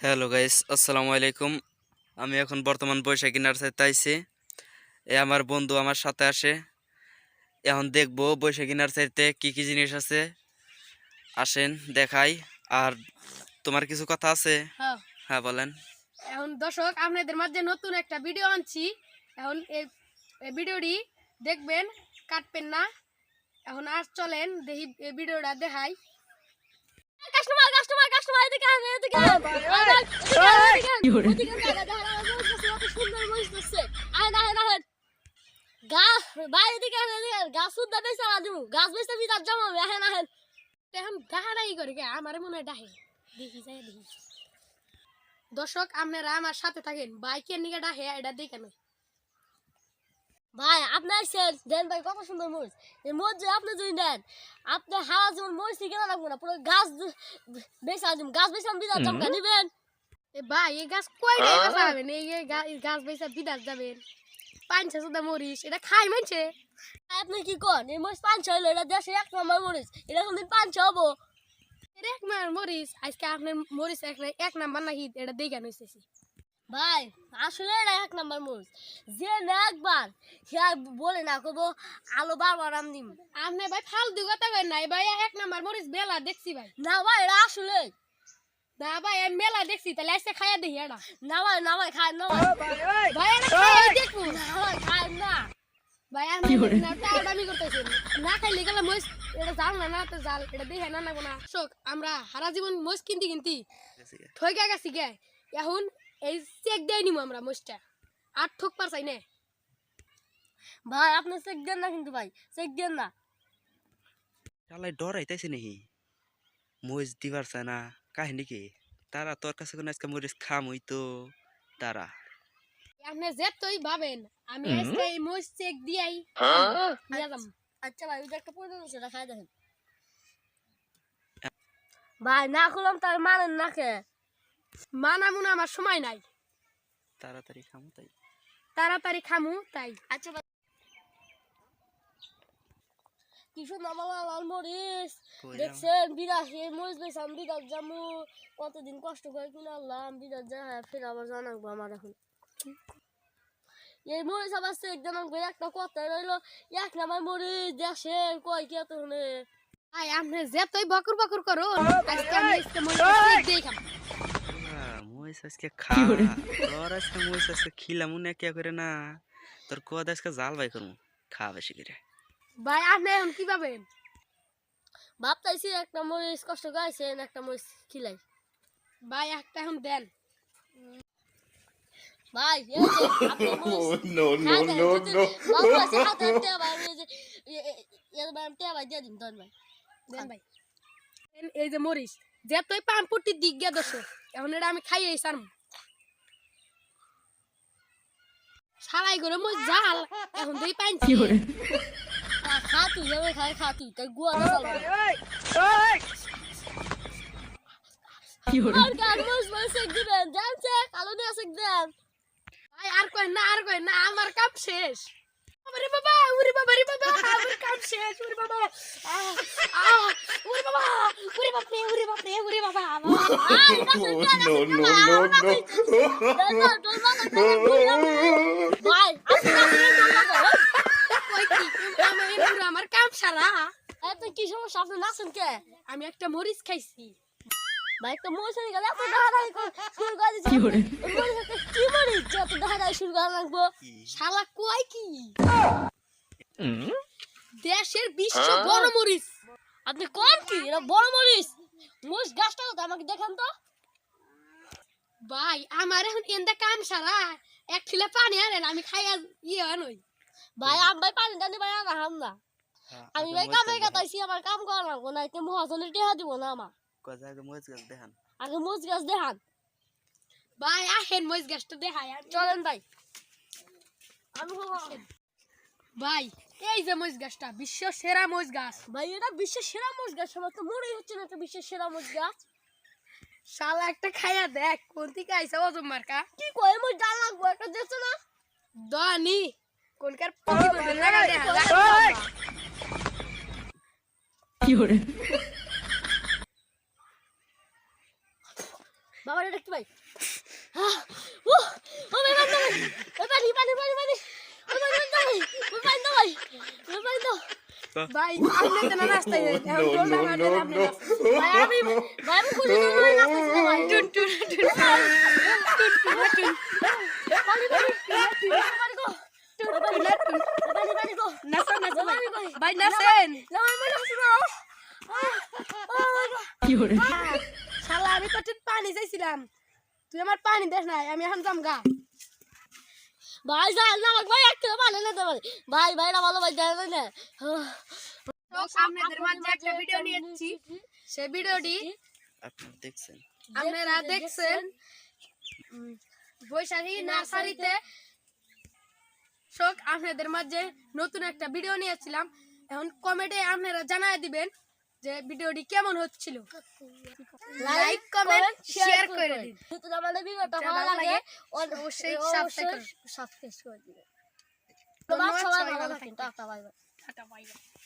Hello guys আসসালামু আলাইকুম আমি এখন বর্তমান বৈশাখী নার্সারিতে আইছি। এ আমার বন্ধু আমার সাথে আসে। এখন দেখব বৈশাখী নার্সারিতে কি কি জিনিস আছে। আসেন দেখাই। আর তোমার কিছু কথা আছে? হ্যাঁ। হ্যাঁ বলেন। এখন দর্শক আপনাদের মাঝে নতুন একটা ভিডিও আনছি। এখন এই এই ভিডিওটি দেখবেন কাটবেন না। এখন আর চলেন দেখি এই ভিডিওটা দেখাই। কাস্টমার কাস্টমার কাস্টমার এদিকে আন এদিকে আন। এদিকে সুন্দর দিচ্ছে আয় না না গাছ ভাই এদিকে আন এদিকে গাছ সুদ্ধা বেচা দিমু। গাছ বেচতে বিদার জমাবে এখন করে কে? আমারে মনে হয় ডাহে দেখি যাই দেখি। দর্শক আপনারা আমার সাথে থাকেন। বাইকের নিকে ডাহে এটা দেখে ভাই আপনার স্যার দেন ভাই কত সুন্দর মরিচ। এই মরিচ আপনি যদি নেন আপনি হাওয়া যেমন মরিচ কেনা লাগবো না পুরো গাছ বেচা দিন গাছ বেচা বিদার জমকা নিবেন এ ভাই এই গাছ বেচা হবেন এই গাছ বেচা বিদার যাবেন পাঁচশো সুদা মরিচ। এটা খাই মানছে? আপনি কি কন? এই মরিচ পাঁচশো হলো এটা দেশে এক নম্বর মরিচ। এটা কোনদিন পাঁচশো হব? এক নম্বর মরিচ। আজকে আপনার মরিচ এক এক নাম্বার নাকি এটা দেখে নইতেছি ভাই আসলে এটা এক নাম্বার মরিচ যে না একবার সে বলে না কবো আলো বারবার আম দিম আপনি ভাই ফালতু কথা কই নাই ভাই এক নাম্বার মরিচ মেলা দেখছি ভাই। না ভাই এটা আসলে। না ভাই আমি মেলা দেখছি তাহলে আজকে খাইয়া দেখি এটা না ভাই না ভাই খাই না ভাই। ভাই এটা খাইয়া দেখব। না ভাই খাই না। ভাই আমি করতেছি। না খাইলে গেলে এটা জাল না না তো জাল এটা দেখে না না না। শোক আমরা সারা জীবন মরিচ কিনতে কিনতে ঠইকা গেছি গে। এখন এই চেক দিয়ে নিমু আমরা মোষটা আর ঠোক পার চাই না। ভাই আপনি চেক দেন না কিন্তু ভাই চেক দেন না। শালাই ডরাইতেছে নাকি? মরিচ দিবার চায় না কাহিনী কি? তারা তোর কাছে কোনো আজকে মরিচ খাম হইতো তারা। আপনি যে তুই ভাবেন আমি আজকে এই মোষ চেক দিয়াই। আচ্ছা ভাই ওই যে একটা পড়ে সেটা খাই দেখেন। ভাই না খুলাম তার মানেন না কে মানা মুনা আমার সময় নাই। তাড়াতাড়ি খামো তাই। তাড়াতাড়ি খামু তাই। আচ্ছা লাল মরিচ। দেখছেন এই মরিচ কতদিন কষ্ট করে কিনে যা ফের আবার জানাব আমার এখন। এই মরিচ আবার সে একদম একটা কথা রইল এক নামার মরিচ দেশের কয় কে তো আই আপনি যে তুই বকুর বকুর করো আজকে আমি মরিচ দেখাম মহিষ আজকে খা তোর আজকে আজকে খিলাম না কে করে না তোর কদ আজকে জাল বাই করব খা বেশি করে ভাই আপনি এখন কি পাবেন ভাবতাইছি একটা মরিচ কষ্ট গাইছেন একটা মরিচ খিলাই ভাই একটা এখন দেন ভাই আছে হাতে হাতে ভাই এই যে ভাই ভাই ভাই ভাই এই যে তুই পাম্পুটি দিক গে দোষ এখন এটা আমি খাইয়ে সারম সারাই করে মই জাল এখন দেই পাইছি খা তুই যাবে খাই খা তুই তাই গুয়া আর কই না আর কই না আমার কাপ শেষ। বাবা উরে বাবা রে বাবা আমার কাম শেষ উরে বাবা উরে বাবা উরে বাপ রে উরে বাপ রে উরে বাবা no, no, no. ভাই আমার কাম সারা এত কি সমস্যা আপনি নাচেন কে আমি একটা মরিচ খাইছি ভাই একটা মরিচ হয়ে গেলে দাঁড়াই শুরু করে দিচ্ছি কি মরিচ যত দাঁড়াই শুরু করা লাগবো। শালা কয় কি? দেশের বিশ্ব বড় মরিচ। আপনি কোন কি? এটা বড় মরিচ। মরিচ গাছটা তো আমাকে দেখান তো। ভাই আমার এখন এন্দা কাম সারা। এক খিলে পানি আনেন আমি খাইয়া ইয়ে আনই ভাই আমি ভাই পানি টানি ভাই আনা হাম না। আমি ভাই কামে কাটাইছি আমার কাম করা লাগবো না এতে মহাজনের টেহা দিব না আমার। আগে মহিষ গাছ দেখান। আগে মরিচ গাছ দেখান। ভাই আহেন মইস গ্যাসটা দেখাই চলেন ভাই। আমি ভাই এই যে মইস গাছটা বিশ্ব সেরা মইস গাছ ভাই এটা বিশ্ব সেরা মইস গাছ আমার তো মনেই হচ্ছে না এটা বিশ্ব সেরা মইস গাছ শালা একটা খাইয়া দেখ কোন থেকে আইসা অজম মার্কা? কি কয় মই ডাল লাগবো একটা দেখছ না? দানি কোনকার কি হরে বাবা এটা কি ভাই? ভাই আপনি তো না রাস্তায় যাই এখন তো না আপনি ভাই আমি ভাই আমি খুলে তো না রাস্তায় ভাই টুন টুন টুন টুন টুন টুন বালি বালি বালি গো পানি চাইছিলাম। তুই আমার পানি দেখ নাই আমি এখন যাম গা। ভাই যা না ভাই একটা পানি নিতে পারে ভাই। ভাই না ভালো ভাই দেয় না। আপনাদের মাঝে একটা ভিডিও নিয়ে এসেছি। সেই ভিডিওটি আপনারা দেখছেন? আপনারা দেখছেন? বৈশাখী নার্সারিতে। শোক আপনাদের মাঝে নতুন একটা ভিডিও নিয়েছিলাম এখন কমেন্টে আপনারা জানায় দিবেন যে ভিডিওটি কেমন হচ্ছিল। লাইক কমেন্ট শেয়ার করে দিন। যদি আমাদের ভিডিওটা ভালো লাগে অবশ্যই সাবস্ক্রাইব করে। দিবেন ধন্যবাদ, সবাই ভালো থাকেন tata bye bye tata bye bye